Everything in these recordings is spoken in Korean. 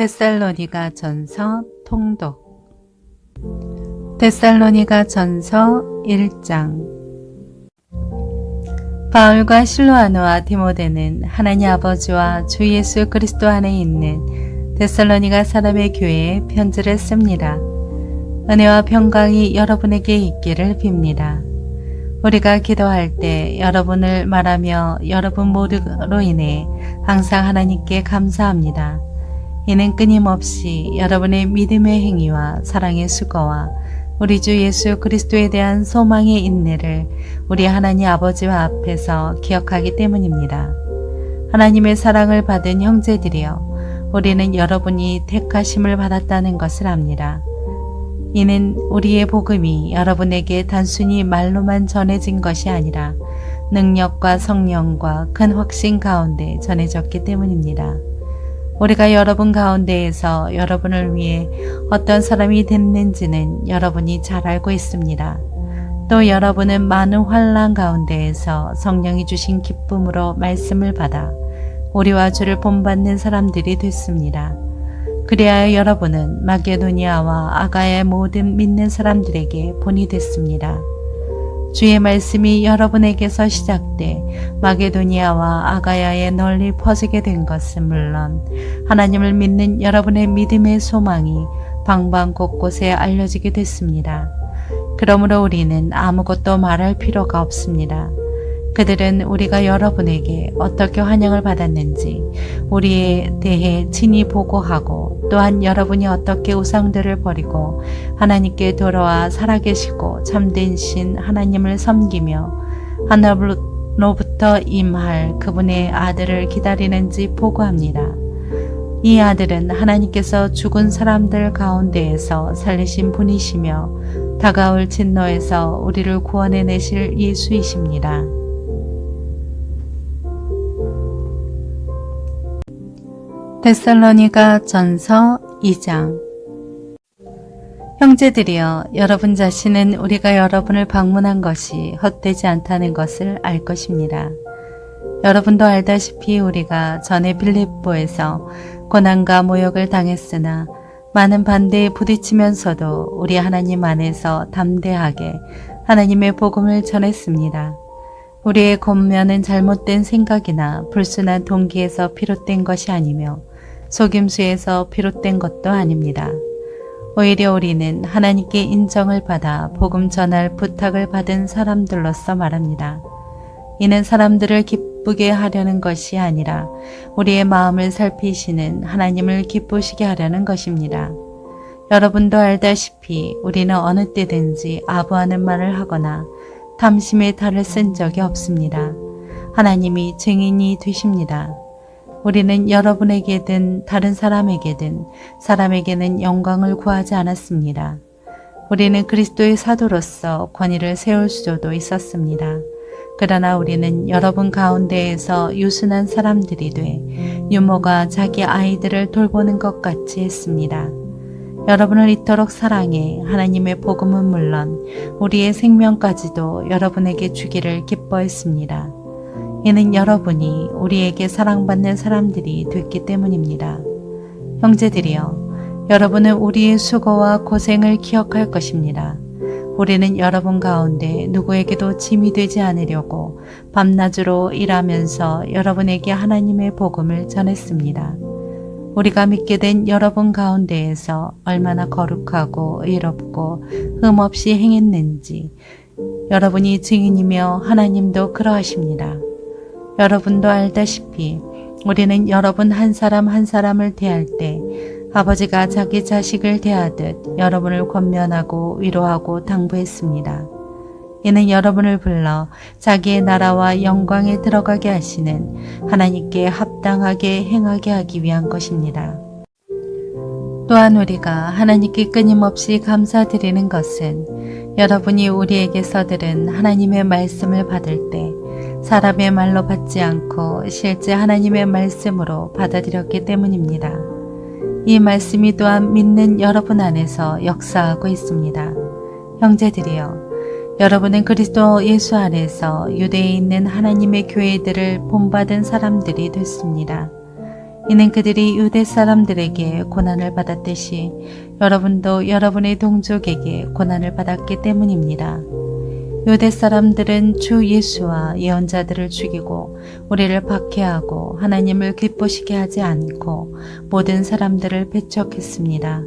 데살로니가 전서 통독 데살로니가 전서 1장 바울과 실로아노와 디모데는 하나님 아버지와 주 예수 그리스도 안에 있는 데살로니가 사람의 교회에 편지를 씁니다. 은혜와 평강이 여러분에게 있기를 빕니다. 우리가 기도할 때 여러분을 말하며 여러분 모두로 인해 항상 하나님께 감사합니다. 이는 끊임없이 여러분의 믿음의 행위와 사랑의 수고와 우리 주 예수 그리스도에 대한 소망의 인내를 우리 하나님 아버지와 앞에서 기억하기 때문입니다. 하나님의 사랑을 받은 형제들이여, 우리는 여러분이 택하심을 받았다는 것을 압니다. 이는 우리의 복음이 여러분에게 단순히 말로만 전해진 것이 아니라 능력과 성령과 큰 확신 가운데 전해졌기 때문입니다. 우리가 여러분 가운데에서 여러분을 위해 어떤 사람이 됐는지는 여러분이 잘 알고 있습니다. 또 여러분은 많은 환란 가운데에서 성령이 주신 기쁨으로 말씀을 받아 우리와 주를 본받는 사람들이 됐습니다. 그리하여 여러분은 마게도니아와 아가의 모든 믿는 사람들에게 본이 됐습니다. 주의 말씀이 여러분에게서 시작돼 마게도니아와 아가야에 널리 퍼지게 된 것은 물론 하나님을 믿는 여러분의 믿음의 소망이 방방 곳곳에 알려지게 됐습니다. 그러므로 우리는 아무것도 말할 필요가 없습니다. 그들은 우리가 여러분에게 어떻게 환영을 받았는지 우리에 대해 친히 보고하고 또한 여러분이 어떻게 우상들을 버리고 하나님께 돌아와 살아계시고 참된 신 하나님을 섬기며 하늘로부터 임할 그분의 아들을 기다리는지 보고합니다. 이 아들은 하나님께서 죽은 사람들 가운데에서 살리신 분이시며 다가올 진노에서 우리를 구원해 내실 예수이십니다. 데살로니가 전서 2장 형제들이여 여러분 자신은 우리가 여러분을 방문한 것이 헛되지 않다는 것을 알 것입니다. 여러분도 알다시피 우리가 전에 빌립보에서 고난과 모욕을 당했으나 많은 반대에 부딪히면서도 우리 하나님 안에서 담대하게 하나님의 복음을 전했습니다. 우리의 권면은 잘못된 생각이나 불순한 동기에서 비롯된 것이 아니며 속임수에서 비롯된 것도 아닙니다. 오히려 우리는 하나님께 인정을 받아 복음 전할 부탁을 받은 사람들로서 말합니다. 이는 사람들을 기쁘게 하려는 것이 아니라 우리의 마음을 살피시는 하나님을 기쁘시게 하려는 것입니다. 여러분도 알다시피 우리는 어느 때든지 아부하는 말을 하거나 탐심의 탈을 쓴 적이 없습니다. 하나님이 증인이 되십니다. 우리는 여러분에게든 다른 사람에게든 사람에게는 영광을 구하지 않았습니다. 우리는 그리스도의 사도로서 권위를 세울 수도 있었습니다. 그러나 우리는 여러분 가운데에서 유순한 사람들이 돼 유모가 자기 아이들을 돌보는 것 같이 했습니다. 여러분을 이토록 사랑해 하나님의 복음은 물론 우리의 생명까지도 여러분에게 주기를 기뻐했습니다. 이는 여러분이 우리에게 사랑받는 사람들이 됐기 때문입니다. 형제들이여, 여러분은 우리의 수고와 고생을 기억할 것입니다. 우리는 여러분 가운데 누구에게도 짐이 되지 않으려고 밤낮으로 일하면서 여러분에게 하나님의 복음을 전했습니다. 우리가 믿게 된 여러분 가운데에서 얼마나 거룩하고 의롭고 흠없이 행했는지 여러분이 증인이며 하나님도 그러하십니다. 여러분도 알다시피 우리는 여러분 한 사람 한 사람을 대할 때 아버지가 자기 자식을 대하듯 여러분을 권면하고 위로하고 당부했습니다. 이는 여러분을 불러 자기의 나라와 영광에 들어가게 하시는 하나님께 합당하게 행하게 하기 위한 것입니다. 또한 우리가 하나님께 끊임없이 감사드리는 것은 여러분이 우리에게서 들은 하나님의 말씀을 받을 때 사람의 말로 받지 않고 실제 하나님의 말씀으로 받아들였기 때문입니다. 이 말씀이 또한 믿는 여러분 안에서 역사하고 있습니다. 형제들이여, 여러분은 그리스도 예수 안에서 유대에 있는 하나님의 교회들을 본받은 사람들이 됐습니다. 이는 그들이 유대 사람들에게 고난을 받았듯이 여러분도 여러분의 동족에게 고난을 받았기 때문입니다. 유대 사람들은 주 예수와 예언자들을 죽이고 우리를 박해하고 하나님을 기쁘시게 하지 않고 모든 사람들을 배척했습니다.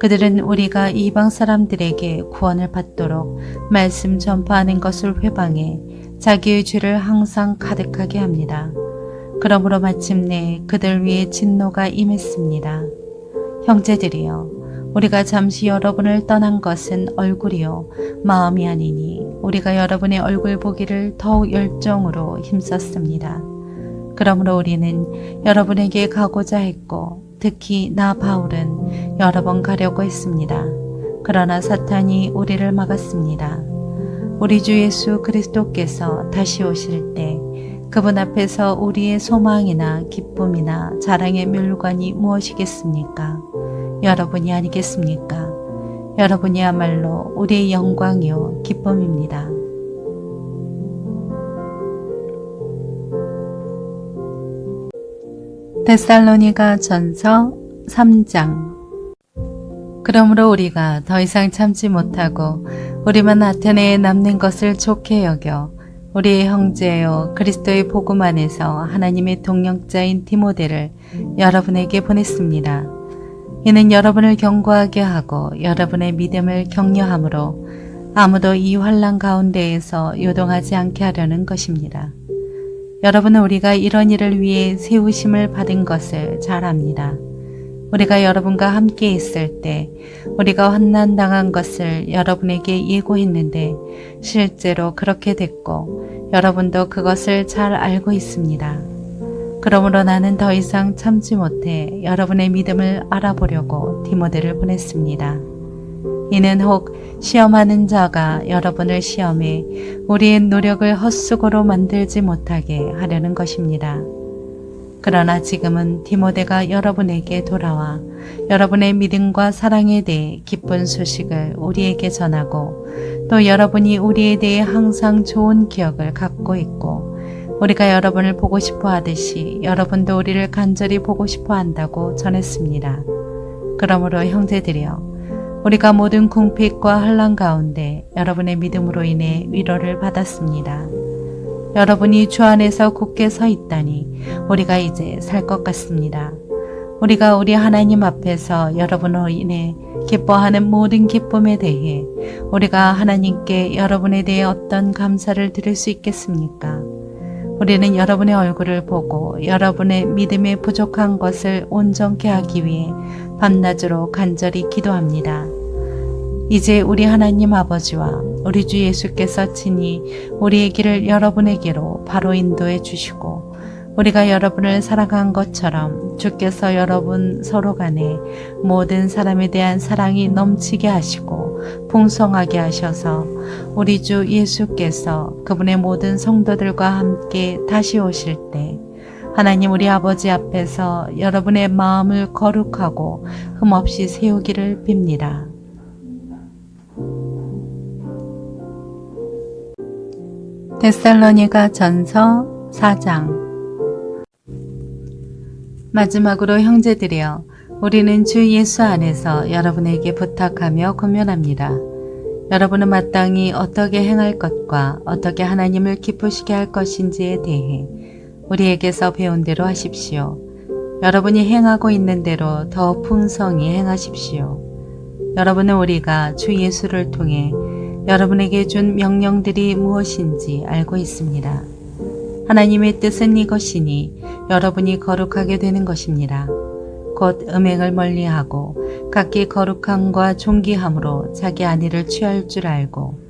그들은 우리가 이방 사람들에게 구원을 받도록 말씀 전파하는 것을 회방해 자기의 죄를 항상 가득하게 합니다. 그러므로 마침내 그들 위에 진노가 임했습니다. 형제들이여, 우리가 잠시 여러분을 떠난 것은 얼굴이요, 마음이 아니니 우리가 여러분의 얼굴 보기를 더욱 열정으로 힘썼습니다. 그러므로 우리는 여러분에게 가고자 했고, 특히 나 바울은 여러 번 가려고 했습니다. 그러나 사탄이 우리를 막았습니다. 우리 주 예수 그리스도께서 다시 오실 때 그분 앞에서 우리의 소망이나 기쁨이나 자랑의 멸관이 무엇이겠습니까? 여러분이 아니겠습니까? 여러분이야말로 우리의 영광이요 기쁨입니다. 데살로니가 전서 3장 그러므로 우리가 더 이상 참지 못하고 우리만 아테네에 남는 것을 좋게 여겨 우리의 형제요 그리스도의 복음 안에서 하나님의 동역자인 디모데를 여러분에게 보냈습니다. 이는 여러분을 경고하게 하고 여러분의 믿음을 격려함으로 아무도 이 환란 가운데에서 요동하지 않게 하려는 것입니다. 여러분은 우리가 이런 일을 위해 세우심을 받은 것을 잘 압니다. 우리가 여러분과 함께 있을 때 우리가 환난 당한 것을 여러분에게 예고했는데 실제로 그렇게 됐고 여러분도 그것을 잘 알고 있습니다. 그러므로 나는 더 이상 참지 못해 여러분의 믿음을 알아보려고 디모데를 보냈습니다. 이는 혹 시험하는 자가 여러분을 시험해 우리의 노력을 헛수고로 만들지 못하게 하려는 것입니다. 그러나 지금은 디모데가 여러분에게 돌아와 여러분의 믿음과 사랑에 대해 기쁜 소식을 우리에게 전하고 또 여러분이 우리에 대해 항상 좋은 기억을 갖고 있고 우리가 여러분을 보고 싶어 하듯이 여러분도 우리를 간절히 보고 싶어 한다고 전했습니다. 그러므로 형제들이여 우리가 모든 궁핍과 환란 가운데 여러분의 믿음으로 인해 위로를 받았습니다. 여러분이 주 안에서 굳게 서 있다니 우리가 이제 살 것 같습니다. 우리가 우리 하나님 앞에서 여러분으로 인해 기뻐하는 모든 기쁨에 대해 우리가 하나님께 여러분에 대해 어떤 감사를 드릴 수 있겠습니까? 우리는 여러분의 얼굴을 보고 여러분의 믿음에 부족한 것을 온전케 하기 위해 밤낮으로 간절히 기도합니다. 이제 우리 하나님 아버지와 우리 주 예수께서 친히 우리의 길을 여러분에게로 바로 인도해 주시고 우리가 여러분을 사랑한 것처럼 주께서 여러분 서로 간에 모든 사람에 대한 사랑이 넘치게 하시고 풍성하게 하셔서 우리 주 예수께서 그분의 모든 성도들과 함께 다시 오실 때 하나님 우리 아버지 앞에서 여러분의 마음을 거룩하고 흠없이 세우기를 빕니다. 데살로니가 전서 4장 마지막으로 형제들이여 우리는 주 예수 안에서 여러분에게 부탁하며 고면합니다. 여러분은 마땅히 어떻게 행할 것과 어떻게 하나님을 기쁘시게 할 것인지에 대해 우리에게서 배운 대로 하십시오. 여러분이 행하고 있는 대로 더 풍성히 행하십시오. 여러분은 우리가 주 예수를 통해 여러분에게 준 명령들이 무엇인지 알고 있습니다. 하나님의 뜻은 이것이니 여러분이 거룩하게 되는 것입니다. 곧 음행을 멀리하고 각기 거룩함과 존귀함으로 자기 안위를 취할 줄 알고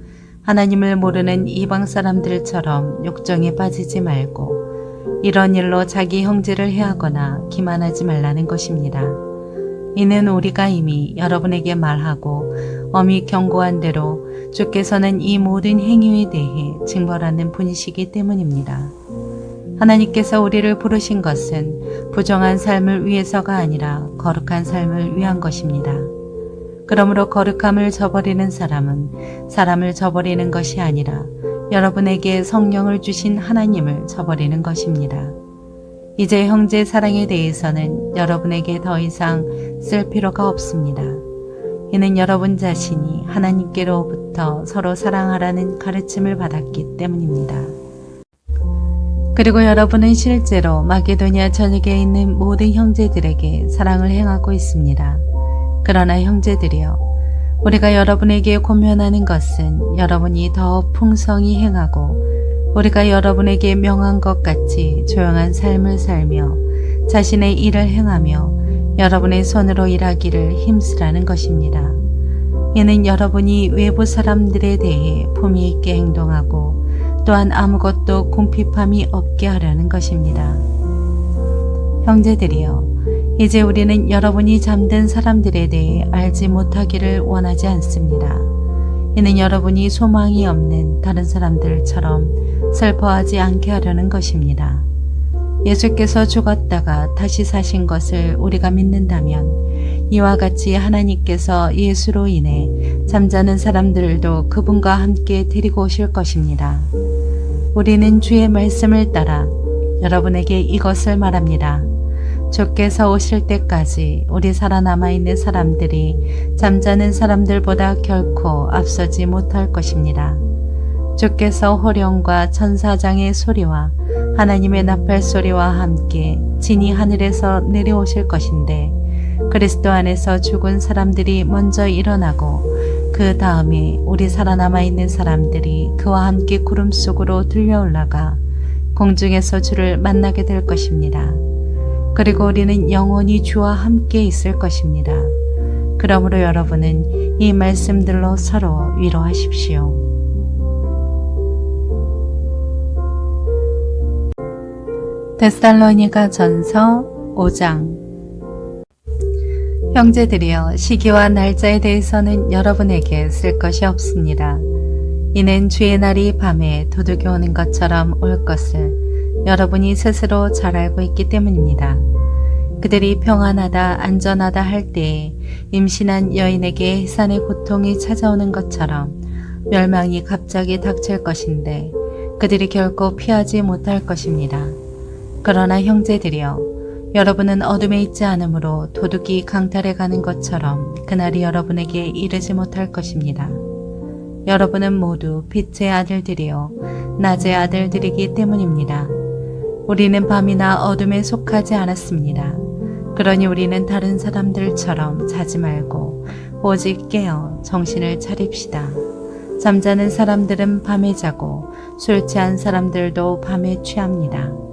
하나님을 모르는 이방 사람들처럼 욕정에 빠지지 말고 이런 일로 자기 형제를 해하거나 기만하지 말라는 것입니다. 이는 우리가 이미 여러분에게 말하고 엄히 경고한 대로 주께서는 이 모든 행위에 대해 징벌하는 분이시기 때문입니다. 하나님께서 우리를 부르신 것은 부정한 삶을 위해서가 아니라 거룩한 삶을 위한 것입니다. 그러므로 거룩함을 저버리는 사람은 사람을 저버리는 것이 아니라 여러분에게 성령을 주신 하나님을 저버리는 것입니다. 이제 형제 사랑에 대해서는 여러분에게 더 이상 쓸 필요가 없습니다. 이는 여러분 자신이 하나님께로부터 서로 사랑하라는 가르침을 받았기 때문입니다. 그리고 여러분은 실제로 마게도니아 전역에 있는 모든 형제들에게 사랑을 행하고 있습니다. 그러나 형제들이여, 우리가 여러분에게 고면하는 것은 여러분이 더 풍성히 행하고 우리가 여러분에게 명한 것 같이 조용한 삶을 살며 자신의 일을 행하며 여러분의 손으로 일하기를 힘쓰라는 것입니다. 이는 여러분이 외부 사람들에 대해 품위 있게 행동하고 또한 아무것도 궁핍함이 없게 하려는 것입니다. 형제들이여, 이제 우리는 여러분이 잠든 사람들에 대해 알지 못하기를 원하지 않습니다. 이는 여러분이 소망이 없는 다른 사람들처럼 슬퍼하지 않게 하려는 것입니다. 예수께서 죽었다가 다시 사신 것을 우리가 믿는다면 이와 같이 하나님께서 예수로 인해 잠자는 사람들도 그분과 함께 데리고 오실 것입니다. 우리는 주의 말씀을 따라 여러분에게 이것을 말합니다. 주께서 오실 때까지 우리 살아남아 있는 사람들이 잠자는 사람들보다 결코 앞서지 못할 것입니다. 주께서 호령과 천사장의 소리와 하나님의 나팔 소리와 함께 진이 하늘에서 내려오실 것인데 그리스도 안에서 죽은 사람들이 먼저 일어나고 그 다음에 우리 살아남아 있는 사람들이 그와 함께 구름 속으로 들려 올라가 공중에서 주를 만나게 될 것입니다. 그리고 우리는 영원히 주와 함께 있을 것입니다. 그러므로 여러분은 이 말씀들로 서로 위로하십시오. 데살로니가 전서 5장 형제들이여 시기와 날짜에 대해서는 여러분에게 쓸 것이 없습니다. 이는 주의 날이 밤에 도둑이 오는 것처럼 올 것을 여러분이 스스로 잘 알고 있기 때문입니다. 그들이 평안하다 안전하다 할 때에 임신한 여인에게 해산의 고통이 찾아오는 것처럼 멸망이 갑자기 닥칠 것인데 그들이 결코 피하지 못할 것입니다. 그러나 형제들이여 여러분은 어둠에 있지 않으므로 도둑이 강탈해 가는 것처럼 그날이 여러분에게 이르지 못할 것입니다. 여러분은 모두 빛의 아들들이요 낮의 아들들이기 때문입니다. 우리는 밤이나 어둠에 속하지 않았습니다. 그러니 우리는 다른 사람들처럼 자지 말고 오직 깨어 정신을 차립시다. 잠자는 사람들은 밤에 자고 술 취한 사람들도 밤에 취합니다.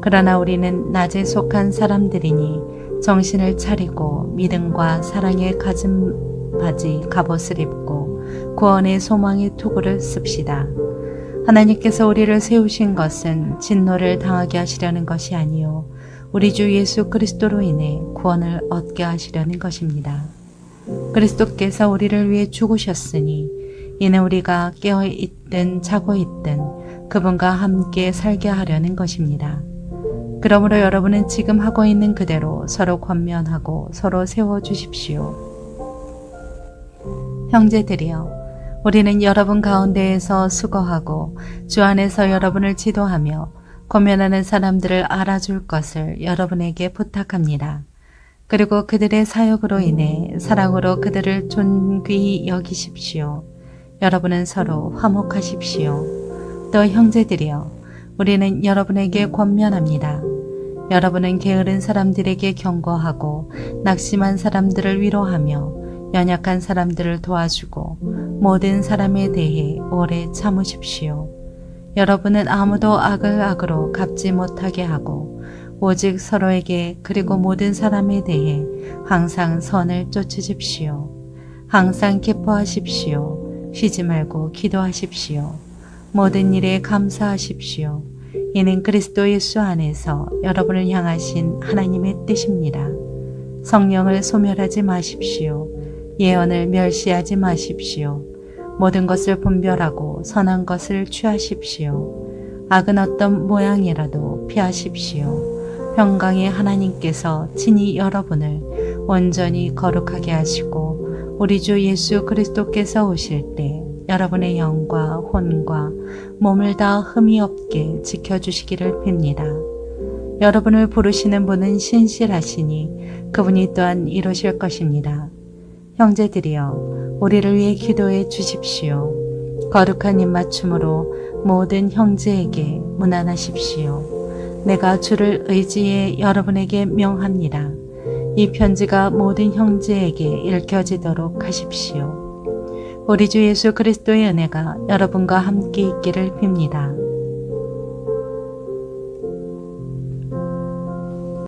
그러나 우리는 낮에 속한 사람들이니 정신을 차리고 믿음과 사랑의 가슴 바지 갑옷을 입고 구원의 소망의 투구를 씁시다. 하나님께서 우리를 세우신 것은 진노를 당하게 하시려는 것이 아니요 우리 주 예수 그리스도로 인해 구원을 얻게 하시려는 것입니다. 그리스도께서 우리를 위해 죽으셨으니 이는 우리가 깨어 있든 자고 있든 그분과 함께 살게 하려는 것입니다. 그러므로 여러분은 지금 하고 있는 그대로 서로 권면하고 서로 세워 주십시오. 형제들이여, 우리는 여러분 가운데에서 수고하고 주 안에서 여러분을 지도하며 권면하는 사람들을 알아줄 것을 여러분에게 부탁합니다. 그리고 그들의 사역으로 인해 사랑으로 그들을 존귀히 여기십시오. 여러분은 서로 화목하십시오. 또 형제들이여, 우리는 여러분에게 권면합니다. 여러분은 게으른 사람들에게 경고하고 낙심한 사람들을 위로하며 연약한 사람들을 도와주고 모든 사람에 대해 오래 참으십시오. 여러분은 아무도 악을 악으로 갚지 못하게 하고 오직 서로에게 그리고 모든 사람에 대해 항상 선을 쫓으십시오. 항상 기뻐하십시오. 쉬지 말고 기도하십시오. 모든 일에 감사하십시오. 이는 그리스도 예수 안에서 여러분을 향하신 하나님의 뜻입니다. 성령을 소멸하지 마십시오. 예언을 멸시하지 마십시오. 모든 것을 분별하고 선한 것을 취하십시오. 악은 어떤 모양이라도 피하십시오. 평강의 하나님께서 친히 여러분을 온전히 거룩하게 하시고 우리 주 예수 그리스도께서 오실 때 여러분의 영과 혼과 몸을 다 흠이 없게 지켜주시기를 빕니다. 여러분을 부르시는 분은 신실하시니 그분이 또한 이루실 것입니다. 형제들이여, 우리를 위해 기도해 주십시오. 거룩한 입맞춤으로 모든 형제에게 무난하십시오. 내가 주를 의지해 여러분에게 명합니다. 이 편지가 모든 형제에게 읽혀지도록 하십시오. 우리 주 예수 그리스도의 은혜가 여러분과 함께 있기를 빕니다.